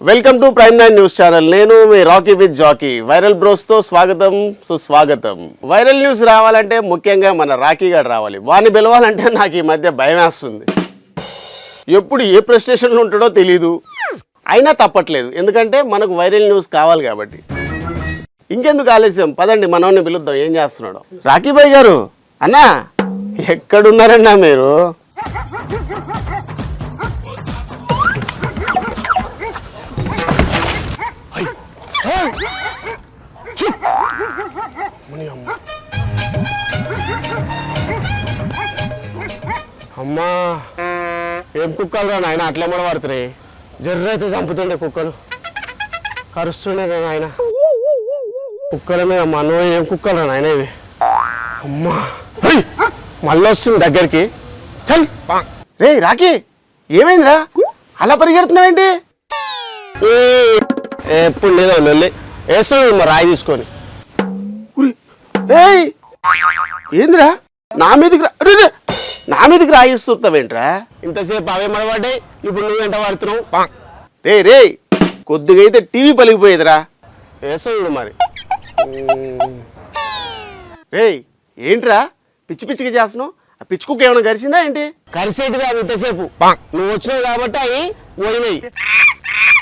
Welcome to Prime Nine News channel. నేను మీ Rocky with Jackie. Viral బ్రోస్తో స్వాగతం సుస్వాగతం. వైరల్ న్యూస్ రావాలంటే ముఖ్యంగా మన రాకీ గారు రావాలి. వాడిని పిలవాలంటే నాకు ఈ మధ్య భయం వేస్తుంది. ఎప్పుడు ఏ ప్రెస్ ఉంటాడో తెలీదు. అయినా తప్పట్లేదు. ఎందుకంటే మనకు వైరల్ న్యూస్ కావాలి కాబట్టి. ఇంకెందుకు ఆలస్యం? పదండి మనోని పిలుద్దాం. ఏం చేస్తున్నాడు. రాకీబాయ్ గారు అన్నా ఎక్కడున్నారన్నా మీరు? అమ్మా ఏం కుక్కలు రా నాయన అట్లే కూడా పడుతున్నాయి. జర్ర అయితే చంపుతుండే కుక్కలు. కరుస్తుండే రా నాయన. కుక్కల మీద మనో ఏం కుక్కలు రా నాయన ఇవి. అమ్మా. మళ్ళీ వస్తుంది దగ్గరికి. చల్. రే రాకీ ఏమైందిరా? అలా పరిగెడుతున్నావేంటి? ఎప్పుడు లేదా లొల్లి. వేస్తాను మరి రాయి తీసుకొని. ఏందిరా? నా మీదకి రా నా మీదకి రాయిస్తున్నావేంట్రా ఇంతసేపు అవే మడబడ్డాయి ఇప్పుడు నువ్వు వెంట పడుతున్నావు రే రే! కొద్దిగా అయితే టీవీ పలిగిపోయేదిరా. వేస్తాడు మరి. రేయ్ ఏంట్రా? పిచ్చి పిచ్చిగా చేస్తున్నావు? ఆ పిచ్చి కుక్క ఏమైనా గరిచిందా ఏంటి? కరిసేటివి అవి ఇంతసేపు. నువ్వు వచ్చినావు కాబట్టి అవి పోయినాయి.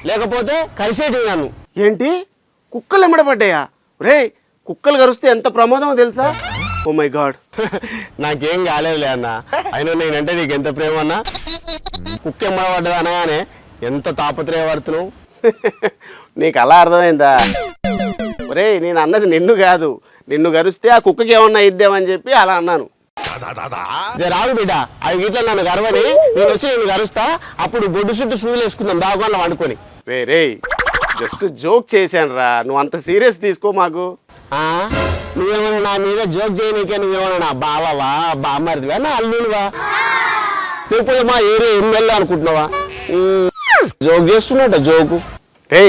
లేకపోతే కరిసేటివి నన్ను ఏంటి? కుక్కలు ఎమ్మడబడ్డాయా రే కుక్కలు కరిస్తే ఎంత ప్రమాదమో తెలుసా? Oh my God. నాకేం కాలేదులే అన్న. అయినా నేనంటే నీకు ఎంత ప్రేమ అన్నా కుక్క ఎమ్మడబడ్డది అనగానే ఎంత తాపత్రయపడుతున్నావు? నీకు అలా అర్థమైందా? ఒరే నేను అన్నది నిన్ను కాదు. నిన్ను గరిస్తే ఆ కుక్కకి ఏమన్నా ఇద్దామని చెప్పి అలా అన్నాను. రాదు బిడ్డ. అవి గిట్ల నన్ను గర్వని నేను వచ్చి నేను గరుస్తా అప్పుడు బొడ్డు చుట్టూ సూదులు వేసుకుందాం దాగుకుండా వండుకొని. రే రే జస్ట్ జోక్ చేశాను రా. నువ్వు అంత సీరియస్ తీసుకో మాకు. నువ్వేమన్నా నా మీద జోక్ చేయనీకే నువ్వేమన్నా నా బావవా బామ్మరిదివా నా అల్లుడువా లేకపోతే మా ఏరియా ఎమ్మెల్యే అనుకుంటున్నావా? జోక్ చేస్తున్నట్ట జోకు. రే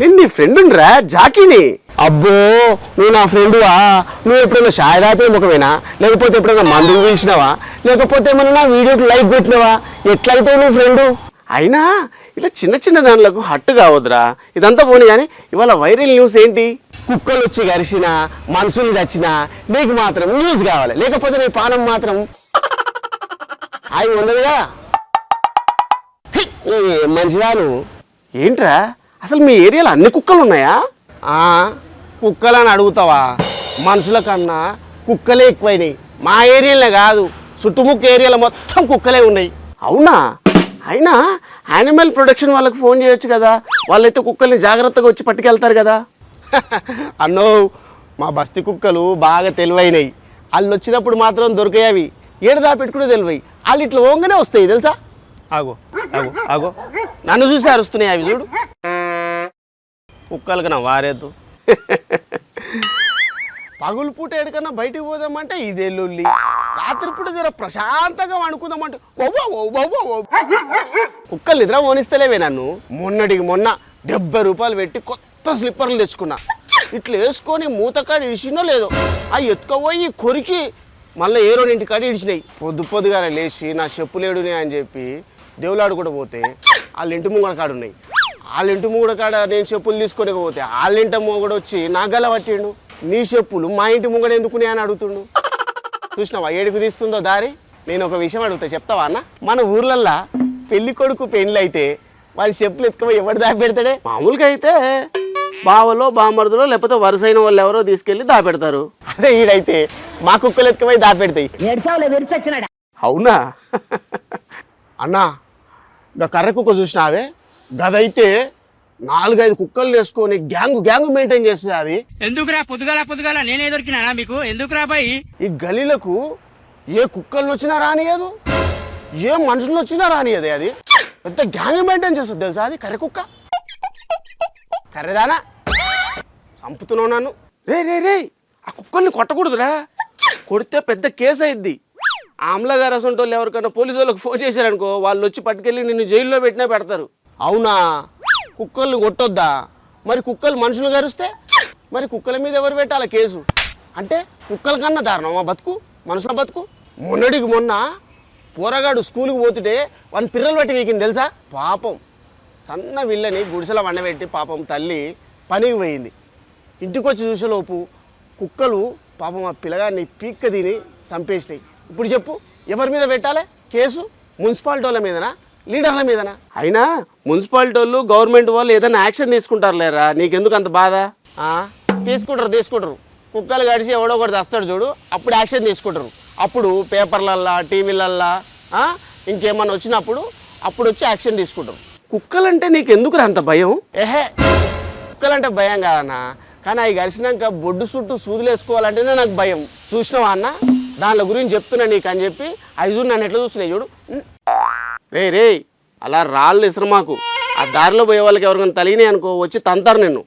నిన్ను నీ ఫ్రెండ్ రా జాకీని. అబ్బో నువ్వు నా ఫ్రెండువా నువ్వు ఎప్పుడైనా షాయ్ దాపే ముఖమేనా? లేకపోతే ఎప్పుడైనా మందులు పీల్చినావా? లేకపోతే ఏమన్నా నా వీడియోకి లైక్ కొట్టినావా? ఎట్లయితే నువ్వు ఫ్రెండు అయినా ఇట్లా చిన్న చిన్న దానిలకు హట్టు కావద్దురా. ఇదంతా పోనీ కానీ ఇవాళ వైరల్ న్యూస్ ఏంటి? కుక్కలు వచ్చి గరిచిన మనుషులు చచ్చినా నీకు మాత్రం న్యూస్ కావాలి. లేకపోతే నీ పానం మాత్రం అవి ఉండదుగా. మంచిగా నువ్వు ఏంట్రా? అసలు మీ ఏరియాలో అన్ని కుక్కలు ఉన్నాయా ఆ, కుక్కలని అడుగుతావా? మనుషుల కన్నా కుక్కలే ఎక్కువైనాయి. మా ఏరియాలో కాదు చుట్టుముక్క ఏరియాలో మొత్తం కుక్కలే ఉన్నాయి. అవునా? అయినా యానిమల్ ప్రొడక్షన్ వాళ్ళకి ఫోన్ చేయొచ్చు కదా. వాళ్ళైతే కుక్కల్ని జాగ్రత్తగా వచ్చి పట్టుకెళ్తారు కదా. అన్నో మా బస్తి కుక్కలు బాగా తెలివైనవి వాళ్ళు వచ్చినప్పుడు మాత్రం దొరికాయి ఏడు దాపెట్టుకునే తెలివై. వాళ్ళు ఇట్లా ఓంగానే వస్తాయి తెలుసా? ఆగో ఆగో ఆగో. నన్ను చూసి అరుస్తున్నాయి అవి చూడు. కుక్కలకి నా వారేదు పగులు పూట ఎడకన్నా బయటికి పోదామంటే ఇదే లొల్లి రాత్రిపూట జర ప్రశాంతంగా వండుకుందామంటే కుక్కలు నిద్ర ఓనిస్తలేవే నన్ను. మొన్నటికి మొన్న డెబ్బై రూపాయలు పెట్టి కొత్త స్లిప్పర్లు తెచ్చుకున్నా. ఇట్లా వేసుకొని మూతకాడ ఇడిచినో లేదో. ఆ ఎత్తుకపోయి కొరికి మళ్ళీ ఏ రెండు ఇంటికాడ ఇడిచినాయి. పొద్దు పొద్దుగా లేచి నా చెప్పులేడునే అని చెప్పి దేవులాడు కూడా పోతే వాళ్ళ ఇంటి ముంగడ కాడ ఉన్నాయి. వాళ్ళ ఇంటి ముంగడ కాడ నేను చెప్పులు తీసుకొని పోతే వాళ్ళ ఇంటి మొగడు వచ్చి నా గల పట్టిండు. నీ చెప్పులు మా ఇంటి ముంగడ ఎందుకునే అని అడుగుతుండు. చూసినావా? ఏడుకు తీస్తుందో దారి? నేను ఒక విషయం అడుగుతా చెప్తావా అన్న? మన ఊర్లల్లా పెళ్ళి కొడుకు అయితే వాడి చెప్పులు ఎత్తుకుపోయి ఎవడు దాపెడతాడే? మామూలుగా అయితే బావలో బామర్దులో లేకపోతే వరుసైన వాళ్ళు ఎవరో తీసుకెళ్ళి దాపెడతారు. అదే ఈడైతే మా కుక్కలు ఎత్తుకుపోయి దాపెడతాయి. అవునా? అన్నా ఇంకా కర్ర కుక్క చూసినావే? గదైతే నాలుగైదు కుక్కలు వేసుకొని గ్యాంగ్ గ్యాంగ్ మెయింటైన్ చేస్తుంది అది. ఎందుకురా పొద్దుగాల పొద్దుగాల నేనే దొరికినానా మీకు? ఎందుకురా బాయ్ ఈ గలీలకు ఏ కుక్కలు వచ్చినా రానియదు ఏ మనుషులు వచ్చినా రానియదు అది. పెద్ద గ్యాంగ్ మెయింటైన్ చేస్తుంది తెలుసా అది? కర్రె కుక్క. కర్రెదానా? చంపుతున్నావు నన్ను. రే రే రే ఆ కుక్కల్ని కొట్టకూడదురా. కొడితే పెద్ద కేసు అయింది ఆమ్లా గారు అసంటోళ్ళు ఎవరికైనా పోలీసు వాళ్ళకి ఫోన్ చేశారనుకో వాళ్ళు వచ్చి పట్టుకెళ్ళి నిన్ను జైల్లో పెట్టినా పెడతారు. అవునా? కుక్కల్ని కొట్టొద్దా? మరి కుక్కలు మనుషులు గరుస్తే? మరి కుక్కల మీద ఎవరు పెట్టాలి కేసు? అంటే కుక్కల కన్నా దారుణమా బతుకు? మనుషుల బతుకు? మొన్నడికి మొన్న పోరగాడు స్కూల్కి పోతుంటే వాని పిల్లలు పెట్టి వీకింది తెలుసా? పాపం. సన్న విల్లని గుడిసెల వండబెట్టి పాపం తల్లి పనికి పోయింది. ఇంటికి వచ్చి చూసేలోపు కుక్కలు పాపం ఆ పిల్లగాడిని పీక్క తిని చంపేసినాయి. ఇప్పుడు చెప్పు ఎవరి మీద పెట్టాలి? కేసు మున్సిపాలిటీ వాళ్ళ మీదనా? లీడర్ల మీదనా? అయినా మున్సిపాలిటీ వాళ్ళు గవర్నమెంట్ వాళ్ళు ఏదైనా యాక్షన్ తీసుకుంటారు లేరా నీకెందుకు అంత బాధ? తీసుకుంటారు తీసుకుంటారు. కుక్కలు గడిచి ఎవడో ఒకటి వస్తాడు చూడు అప్పుడు యాక్షన్ తీసుకుంటారు. అప్పుడు పేపర్లల్లా టీవీలల్లా? ఇంకేమన్నా వచ్చినప్పుడు అప్పుడు వచ్చి యాక్షన్ తీసుకుంటారు. కుక్కలంటే నీకు ఎందుకు అంత భయం? ఏహే కుక్కలంటే భయం కాదన్న. కానీ అవి గరిచినాక బొడ్డు చుట్టూ సూదులు వేసుకోవాలంటేనే నాకు భయం. చూసినావా అన్న? దానిలో గురించి చెప్తున్నా నీకు అని చెప్పి చూడు నన్ను ఎట్లా చూస్తున్నాయి చూడు. రే రే అలా రాళ్ళు ఇసరు మాకు. ఆ దారిలో పోయే వాళ్ళకి ఎవరికైనా తలిగినాయి అనుకో వచ్చి తంతారు నిన్ను.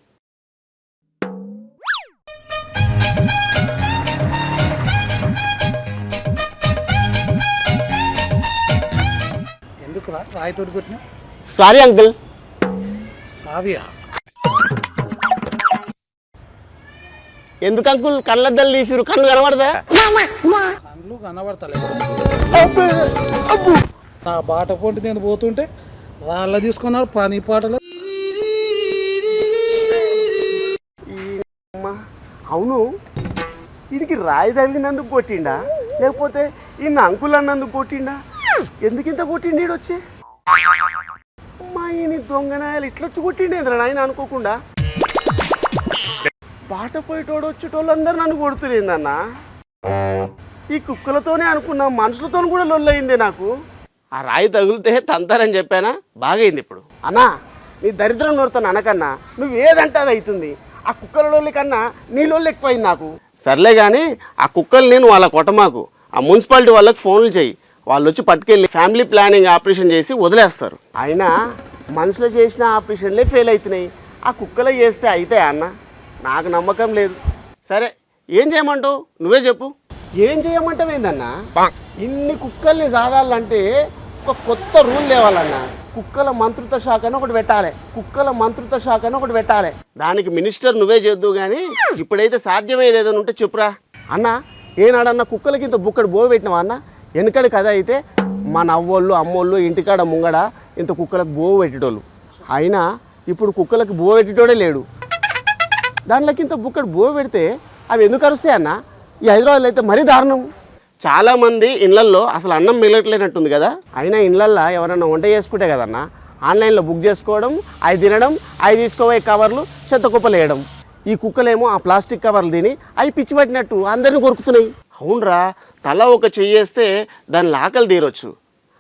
ఎందుకు రాయితోటి కొట్టిన? సారీ అంకుల్ సావియా? ఎందుకు అంకుల్ కళ్ళద్దలు తీసిరు కళ్ళు కనబడదా కళ్ళు కనబడతలే. నా బాట పొంటి నేను పోతుంటే వాళ్ళ తీసుకున్నారు పని పాటలు. అమ్మా, అవును. వీడికి రాయి తగిలినందుకు కొట్టిండా? లేకపోతే ఈయన అంకుల్ అన్నందుకు కొట్టిండా? ఎందుకు ఇంత కొట్టిండి వచ్చి? మా ఈయన దొంగనాయాలు ఇట్లొచ్చి కొట్టిండేదిరా నాయన అనుకోకుండా? బాట పోయేటోడు వచ్చేటోళ్ళందరూ నన్ను కొడుతులేందన్నా ఈ కుక్కలతోనే అనుకున్నా మనుషులతో కూడా లొల్లయిందే నాకు. ఆ రాయి తగిలితే తంతారని చెప్పానా? బాగైంది ఇప్పుడు. అన్నా నీ దరిద్రం నోరుతో అనకన్నా నువ్వు ఏదంటే అది అవుతుంది. ఆ కుక్కల కన్నా నీ లొల్లి ఎక్కువైంది నాకు. సర్లే కానీ ఆ కుక్కలు నేను వాళ్ళ కొట్టమాకు. ఆ మున్సిపాలిటీ వాళ్ళకి ఫోన్లు చెయ్యి. వాళ్ళు వచ్చి పట్టుకెళ్ళి ఫ్యామిలీ ప్లానింగ్ ఆపరేషన్ చేసి వదిలేస్తారు. అయినా మనుషులు చేసిన ఆపరేషన్లే ఫెయిల్ అవుతున్నాయి ఆ కుక్కలు చేస్తే అయితే అన్న? నాకు నమ్మకం లేదు. సరే ఏం చేయమంటావు? నువ్వే చెప్పు. ఏం చేయమంటావు ఏందన్నా ఇన్ని కుక్కల్ని సాధాలంటే ఒక కొత్త రూల్ తేవాలన్నా. కుక్కల మంత్రిత్వ శాఖ అని ఒకటి పెట్టాలి. కుక్కల మంత్రిత్వ శాఖ అని ఒకటి పెట్టాలి. దానికి మినిస్టర్ నువ్వే చేద్దు కానీ ఇప్పుడైతే సాధ్యమయ్యేది ఏదైనా ఉంటే చెప్పురా. అన్న ఏనాడన్నా కుక్కలకి ఇంత బుక్కడు బోవ పెట్టినావా అన్న? వెనకడి కథ అయితే మన అవ్వోళ్ళు అమ్మోళ్ళు ఇంటికాడ ముంగడ ఇంత కుక్కలకు బోవ పెట్టేటోళ్ళు. అయినా ఇప్పుడు కుక్కలకు బోవ పెట్టేటోడే లేడు. దాంట్లోకి ఇంత బుక్కడు బోవ పెడితే అవి ఎందుకు అరుస్తాయి అన్న? ఈ హైదరాబాద్లో అయితే మరీ దారుణం. చాలామంది ఇళ్ళల్లో అసలు అన్నం మిగలట్లేనట్టుంది కదా. అయినా ఇళ్ళల్లో ఎవరైనా వంట చేసుకుంటే కదన్నా ఆన్లైన్లో బుక్ చేసుకోవడం అవి తినడం అవి తీసుకోపోయే కవర్లు చెత్త కుప్పలు వేయడం. ఈ కుక్కలేమో ఆ ప్లాస్టిక్ కవర్లు తిని అవి పిచ్చి పట్టినట్టు అందరిని కొరుకుతున్నాయి. అవునరా తల ఒక చెయ్యేస్తే దాని ఆకలి తీరొచ్చు.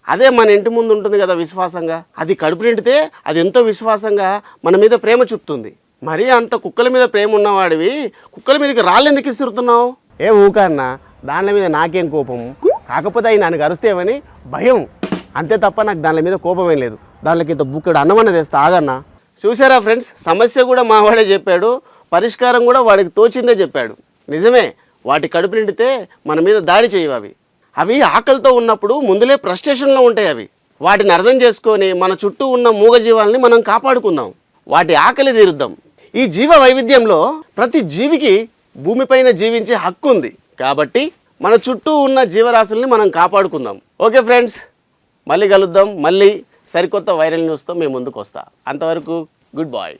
అదే మన ఇంటి ముందు ఉంటుంది కదా విశ్వాసంగా. అది కడుపు నిండితే అది ఎంతో విశ్వాసంగా మన మీద ప్రేమ చూపుతుంది. మరీ అంత కుక్కల మీద ప్రేమ ఉన్నవాడివి కుక్కల మీదకి రాళ్ళు ఎందుకు ఇస్తురుతున్నావు ఏ ఊకన్నా దాని మీద నాకేం కోపం? కాకపోతే అవి నన్ను కరుస్తేవని భయం. అంతే తప్ప నాకు దాని మీద కోపమేం లేదు. దానికి ఇంత బుక్కడు అన్నమన్న తెస్తా ఆగన్నా. చూసారా ఫ్రెండ్స్? సమస్య కూడా మావాడే చెప్పాడు. పరిష్కారం కూడా వాడికి తోచిందే చెప్పాడు. నిజమే. వాటి కడుపు నిండితే మన మీద దాడి చేయవు అవి. అవి ఆకలితో ఉన్నప్పుడు ముందులే ప్రస్టేషన్లో ఉంటాయి అవి. వాటిని అర్థం చేసుకొని మన చుట్టూ ఉన్న మూగజీవాల్ని మనం కాపాడుకుందాం. వాటి ఆకలి తీరుద్దాం. ఈ జీవ వైవిధ్యంలో ప్రతి జీవికి భూమిపైన జీవించే హక్కు ఉంది. కాబట్టి మన చుట్టూ ఉన్న జీవరాశుల్ని మనం కాపాడుకుందాం. Okay friends? మళ్ళీ కలుద్దాం. మళ్ళీ సరికొత్త వైరల్ న్యూస్తో మేము ముందుకు వస్తా అంతవరకు గుడ్ బాయ్.